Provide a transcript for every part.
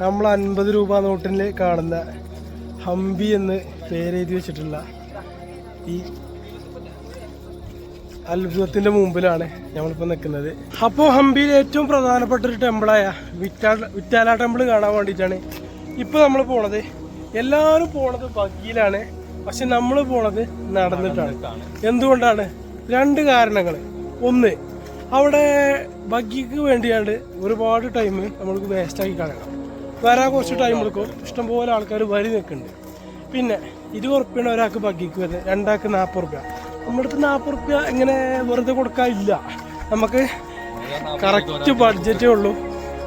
നമ്മൾ അൻപത് രൂപ നോട്ടിൽ കാണുന്ന ഹംപി എന്ന് പേരെഴുതി വെച്ചിട്ടുള്ള ഈ അത്ഭുതത്തിന്റെ മുമ്പിലാണ് നമ്മളിപ്പോൾ നിൽക്കുന്നത്. അപ്പോൾ ഹംപിയിൽ ഏറ്റവും പ്രധാനപ്പെട്ട ഒരു ടെമ്പിളായ വിറ്റാ വിറ്റാല ടെമ്പിൾ കാണാൻ വേണ്ടിയിട്ടാണ് ഇപ്പോൾ നമ്മൾ പോണത്. എല്ലാവരും പോണത് ബഗ്ഗിയിലാണ് പക്ഷെ നമ്മൾ പോണത് നടന്നിട്ടാണ്. എന്തുകൊണ്ടാണ്? രണ്ട് കാരണങ്ങൾ. ഒന്ന് അവിടെ ബഗ്ഗിക്ക് വേണ്ടിയാണ്ട് ഒരുപാട് ടൈം നമ്മൾക്ക് വേസ്റ്റാക്കി കളയണം. വരാൻ കുറച്ച് ടൈം എടുക്കും. ഇഷ്ടംപോലെ ആൾക്കാർ വരി നിൽക്കുന്നുണ്ട്. പിന്നെ ഇത് ഉറുപ്പ്യാണ് ഒരാൾക്ക് ബഗ്ഗിക്ക് വരുന്നത്. രണ്ടാൾക്ക് നാൽപ്പത് റുപ്യ നമ്മുടെ അടുത്ത് നാൽപ്പത് റുപ്യ ഇങ്ങനെ വെറുതെ കൊടുക്കാനില്ല നമുക്ക് കറക്റ്റ് ബഡ്ജറ്റേ ഉള്ളൂ.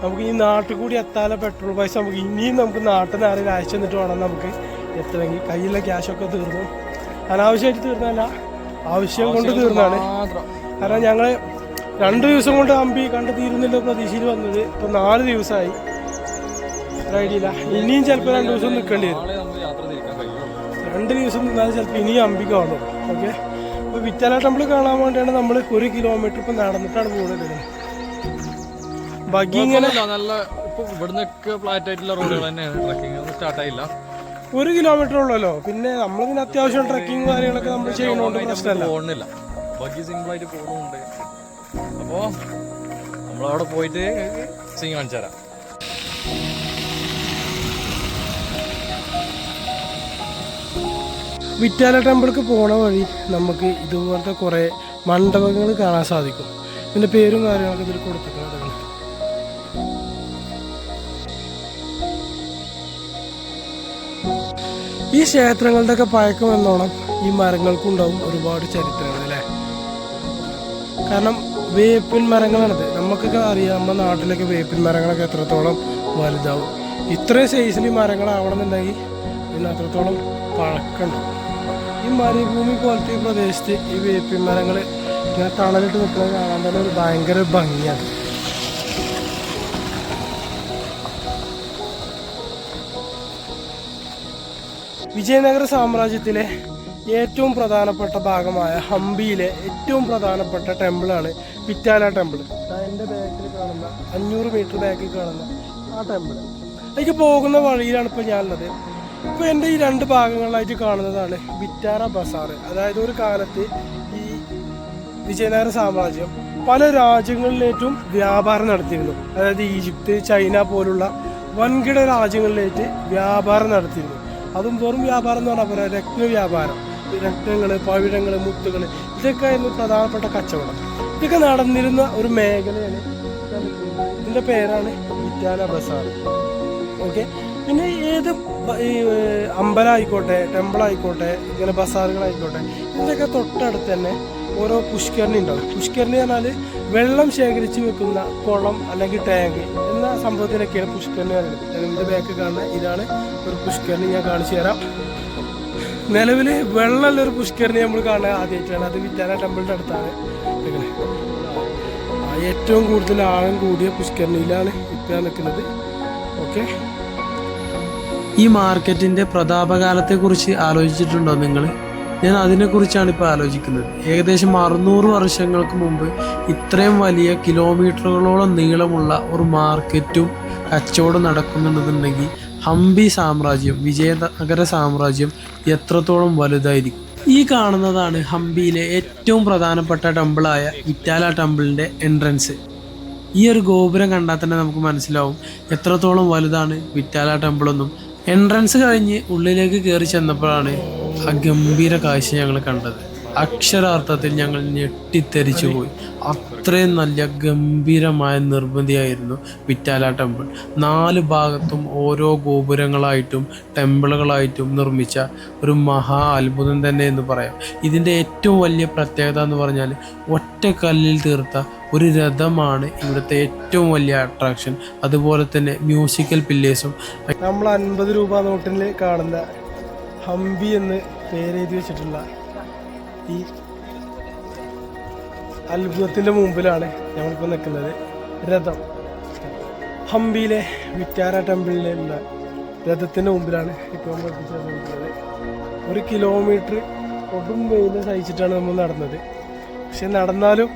നമുക്ക് ഈ നാട്ടിൽ കൂടി എത്താതെ പെട്രോൾ പൈസ നമുക്ക് ഇനിയും നമുക്ക് നാട്ടിൽ നിന്ന് ആരെങ്കിലും അയച്ചു തന്നിട്ട് വേണം നമുക്ക്. എത്തണമെങ്കിൽ കയ്യിലെ ക്യാഷൊക്കെ തീർന്നു. അനാവശ്യമായിട്ട് തീർന്നല്ല ആവശ്യം കൊണ്ട് തീർന്നാണ് കാരണം ഞങ്ങൾ രണ്ട് ദിവസം കൊണ്ട് അമ്പി കണ്ട് തീരുന്നില്ല പ്രതീക്ഷയിൽ വന്നത്. ഇപ്പം നാല് ദിവസമായി. ഇല്ല ഇനിയും ചിലപ്പോൾ രണ്ട് ദിവസം നിൽക്കേണ്ടി വരും. രണ്ട് ദിവസം നിന്നാൽ ചിലപ്പോൾ ഇനിയും അമ്പി കാണും ഓക്കെ? അപ്പോൾ വിറ്റാല ടെമ്പിൾ കാണാൻ വേണ്ടിയാണ് നമ്മൾ ഒരു കിലോമീറ്റർ ഇപ്പം നടന്നിട്ടാണ് പോകുന്നത് ബഗി ഇങ്ങനെ നല്ല ഇപ്പൊ ഇവിടുന്നൊക്കെ ഫ്ലാറ്റ് ആയിട്ടുള്ള റോഡുകൾ തന്നെയാണ്. ട്രക്കിംഗ് ഒന്നും സ്റ്റാർട്ട് ആയില്ല. ഒരു കിലോമീറ്റർ ഉള്ളല്ലോ. പിന്നെ നമ്മൾ പിന്നെ അത്യാവശ്യം ട്രക്കിങ് കാര്യങ്ങളൊക്കെ നമ്മൾ ചെയ്യണോണ്ട് പ്രശ്നമല്ല. പോകുന്നില്ല ബഗ്ഗി സിമ്പിൾ ആയിട്ട് പോകുന്നുണ്ട്. അപ്പോ നമ്മളവിടെ പോയിട്ട് സീൻ കാണിച്ചു തരാം. വിറ്റാല ടെമ്പിൾക്ക് പോണ വഴി നമുക്ക് ഇതുപോലത്തെ കുറേ മണ്ഡപങ്ങൾ കാണാൻ സാധിക്കും. ഇതിന്റെ പേരും കാര്യങ്ങളൊക്കെ ഇതിൽ കൊടുത്തിട്ടുണ്ട്. ഈ ക്ഷേത്രങ്ങളുടെയൊക്കെ പഴക്കം എന്നോണം ഈ മരങ്ങൾക്കുണ്ടാവും ഒരുപാട് ചരിത്രങ്ങൾ അല്ലേ? കാരണം വേപ്പിൻ മരങ്ങളാണിത്. നമുക്കൊക്കെ അറിയാം നമ്മുടെ നാട്ടിലൊക്കെ വേപ്പിൻ മരങ്ങളൊക്കെ എത്രത്തോളം വലുതാവും. ഇത്രയും സൈസിൽ ഈ മരങ്ങളാവണമെന്നുണ്ടെങ്കിൽ പിന്നെ അത്രത്തോളം പഴക്കമുണ്ട്. ഈ മരുഭൂമി പോലത്തെ ഈ പ്രദേശത്ത് ഈ വേപ്പിൻ മരങ്ങൾ ഇങ്ങനെ തണലിട്ട് നിൽക്കുന്നത് കാണാൻ തന്നെ ഒരു ഭയങ്കര ഭംഗിയാണ്. വിജയനഗര സാമ്രാജ്യത്തിലെ ഏറ്റവും പ്രധാനപ്പെട്ട ഭാഗമായ ഹംപിയിലെ ഏറ്റവും പ്രധാനപ്പെട്ട ടെമ്പിളാണ് പിറ്റാല ടെമ്പിൾ. എന്റെ ബാക്കിൽ കാണുന്ന അഞ്ഞൂറ് മീറ്റർ ബാക്കിൽ കാണുന്ന ആ ടെമ്പിൾ. അതിലേക്ക് പോകുന്ന വഴിയിലാണ് ഇപ്പോൾ ഞാനുള്ളത്. ഇപ്പോൾ എന്റെ ഈ രണ്ട് ഭാഗങ്ങളിലായിട്ട് കാണുന്നതാണ് ബിറ്റാറ ബസാർ. അതായത് ഒരു കാലത്ത് ഈ വിജയനഗര സാമ്രാജ്യം പല രാജ്യങ്ങളിലേറ്റും വ്യാപാരം നടത്തിയിരുന്നു. അതായത് ഈജിപ്ത് ചൈന പോലുള്ള വൻകിട രാജ്യങ്ങളിലേറ്റ് വ്യാപാരം നടത്തിയിരുന്നു. അതും വെറും വ്യാപാരം എന്ന് പറഞ്ഞാൽ രത്ന വ്യാപാരം രത്നങ്ങൾ പവിഴങ്ങൾ മുത്തുകൾ ഇതൊക്കെ ആയിരുന്നു പ്രധാനപ്പെട്ട കച്ചവടം. ഇതൊക്കെ നടന്നിരുന്ന ഒരു മേഖലയാണ് ഇതിന്റെ പേരാണ് വിറ്റാല ബസാർ. ഓക്കെ? പിന്നെ ഏത് അമ്പലമായിക്കോട്ടെ ടെമ്പിൾ ആയിക്കോട്ടെ ഇങ്ങനെ ബസാറുകളായിക്കോട്ടെ ഇതിന്റെയൊക്കെ തൊട്ടടുത്ത് തന്നെ ഓരോ പുഷ്കരണി ഉണ്ടാവും. പുഷ്കരണി പറഞ്ഞാൽ വെള്ളം ശേഖരിച്ച് വെക്കുന്ന കുളം അല്ലെങ്കിൽ ടാങ്ക് എന്ന സംഭവത്തിനൊക്കെയാണ് പുഷ്കരണി പറയുന്നത്. എന്റെ ബാക്ക് കാണുന്ന ഇതാണ് ഒരു പുഷ്കരണി ഞാൻ കാണിച്ചു തരാം. നിലവിൽ വെള്ളമുള്ള ഒരു പുഷ്കരണി നമ്മൾ കാണുക ആദ്യമായിട്ടാണ്. അത് വിറ്റാന ടെമ്പിളിന്റെ അടുത്താണ്. ഏറ്റവും കൂടുതൽ ആഴം കൂടിയ പുഷ്കരണിയിലാണ് ഇപ്പോൾ നിൽക്കുന്നത്. ഓക്കെ ഈ മാർക്കറ്റിന്റെ പ്രതാപകാലത്തെക്കുറിച്ച് ആലോചിച്ചിട്ടുണ്ടോ നിങ്ങൾ? ഞാൻ അതിനെക്കുറിച്ചാണ് ഇപ്പോൾ ആലോചിക്കുന്നത്. ഏകദേശം അറുന്നൂറ് വർഷങ്ങൾക്ക് മുമ്പ് ഇത്രയും വലിയ കിലോമീറ്ററുകളോളം നീളമുള്ള ഒരു മാർക്കറ്റും കച്ചവടം നടക്കുന്നുണ്ടെന്നുണ്ടെങ്കിൽ ഹംപി സാമ്രാജ്യം വിജയനഗര സാമ്രാജ്യം എത്രത്തോളം വലുതായിരിക്കും? ഈ കാണുന്നതാണ് ഹംപിയിലെ ഏറ്റവും പ്രധാനപ്പെട്ട ടെമ്പിളായ ഇറ്റാല ടെമ്പിളിന്റെ എൻട്രൻസ്. ഈ ഒരു ഗോപുരം കണ്ടാൽ തന്നെ നമുക്ക് മനസ്സിലാവും എത്രത്തോളം വലുതാണ് വിറ്റാല ടെമ്പിൾ എന്നും എൻട്രൻസ് കഴിഞ്ഞ് ഉള്ളിലേക്ക് കയറി ചെന്നപ്പോഴാണ് ആ ഗംഭീര കാഴ്ച ഞങ്ങൾ കണ്ടത്. അക്ഷരാർത്ഥത്തിൽ ഞങ്ങൾ ഞെട്ടിത്തെറിച്ചു പോയി. അത്രയും നല്ല ഗംഭീരമായ നിർമ്മിതിയായിരുന്നു വിറ്റാല ടെമ്പിൾ. നാല് ഭാഗത്തും ഓരോ ഗോപുരങ്ങളായിട്ടും ടെമ്പിളുകളായിട്ടും നിർമ്മിച്ച ഒരു മഹാ അത്ഭുതം തന്നെ എന്ന് പറയാം. ഇതിന്റെ ഏറ്റവും വലിയ പ്രത്യേകത എന്ന് പറഞ്ഞാൽ ഒറ്റക്കല്ലിൽ തീർത്ത ഒരു രഥമാണ് ഇവിടുത്തെ ഏറ്റവും വലിയ അട്രാക്ഷൻ അതുപോലെ തന്നെ മ്യൂസിക്കൽ പില്ലേഴ്സും നമ്മൾ അൻപത് രൂപ നോട്ടിൽ കാണുന്ന ഹംപി എന്ന് പേരെഴുതി വെച്ചിട്ടുള്ള ഈ അത്ഭുതത്തിന്റെ മുമ്പിലാണ് ഞങ്ങളിപ്പോൾ നിൽക്കുന്നത്. രഥം. ഹംപിയിലെ വിറ്റാര ടെമ്പിളിലുള്ള രഥത്തിന്റെ മുമ്പിലാണ് ഇപ്പോൾ നമ്മൾ എത്തിച്ചേർന്നിട്ടുള്ളത് ഒരു കിലോമീറ്റർ കൊടും വെയിൽ സഹിച്ചിട്ടാണ് നമ്മൾ നടന്നത്. പക്ഷെ നടന്നാലും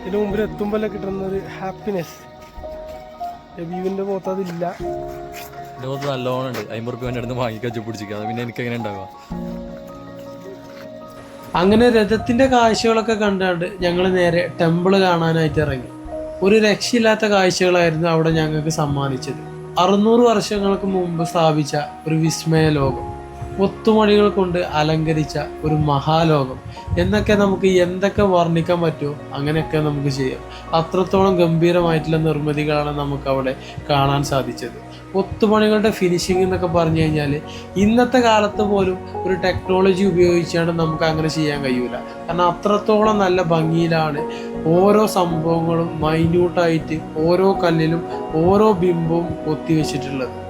ഇതിന് മുമ്പിൽ എത്തുമ്പോൾ കിട്ടുന്ന ഒരു ഹാപ്പിനെസ് രബീവിന്റെ പോത്ത് അതില്ല. നല്ലോണം ഉണ്ട്. അമ്പത് റുപ്യ അടുത്ത് വാങ്ങിക്കാൻ പിടിച്ചിരിക്കുക അത് പിന്നെ എനിക്ക് എങ്ങനെ ഉണ്ടാവുക? അങ്ങനെ രഥത്തിന്റെ കാഴ്ചകളൊക്കെ കണ്ടാണ്ട് ഞങ്ങൾ നേരെ ടെമ്പിൾ കാണാനായിട്ട് ഇറങ്ങി. ഒരു രക്ഷയില്ലാത്ത കാഴ്ചകളായിരുന്നു അവിടെ ഞങ്ങൾക്ക് സമ്മാനിച്ചത്. അറുന്നൂറ് വർഷങ്ങൾക്ക് മുമ്പ് സ്ഥാപിച്ച ഒരു വിസ്മയ ലോകം. ഒത്തുമണികൾ കൊണ്ട് അലങ്കരിച്ച ഒരു മഹാലോകം. എന്നൊക്കെ നമുക്ക് എന്തൊക്കെ വർണിക്കാൻ പറ്റുമോ അങ്ങനെയൊക്കെ നമുക്ക് ചെയ്യാം. അത്രത്തോളം ഗംഭീരമായിട്ടുള്ള നിർമ്മിതികളാണ് നമുക്ക് അവിടെ കാണാൻ സാധിച്ചത്. ഒത്തുപണികളുടെ ഫിനിഷിംഗ് എന്നൊക്കെ പറഞ്ഞു കഴിഞ്ഞാൽ ഇന്നത്തെ കാലത്ത് പോലും ഒരു ടെക്നോളജി ഉപയോഗിച്ചാണ് നമുക്ക് അങ്ങനെ ചെയ്യാൻ കഴിയൂല. കാരണം അത്രത്തോളം നല്ല ഭംഗിയിലാണ് ഓരോ സംഭവങ്ങളും മൈന്യൂട്ടായിട്ട് ഓരോ കല്ലിലും ഓരോ ബിംബവും കൊത്തിവെച്ചിട്ടുള്ളത്.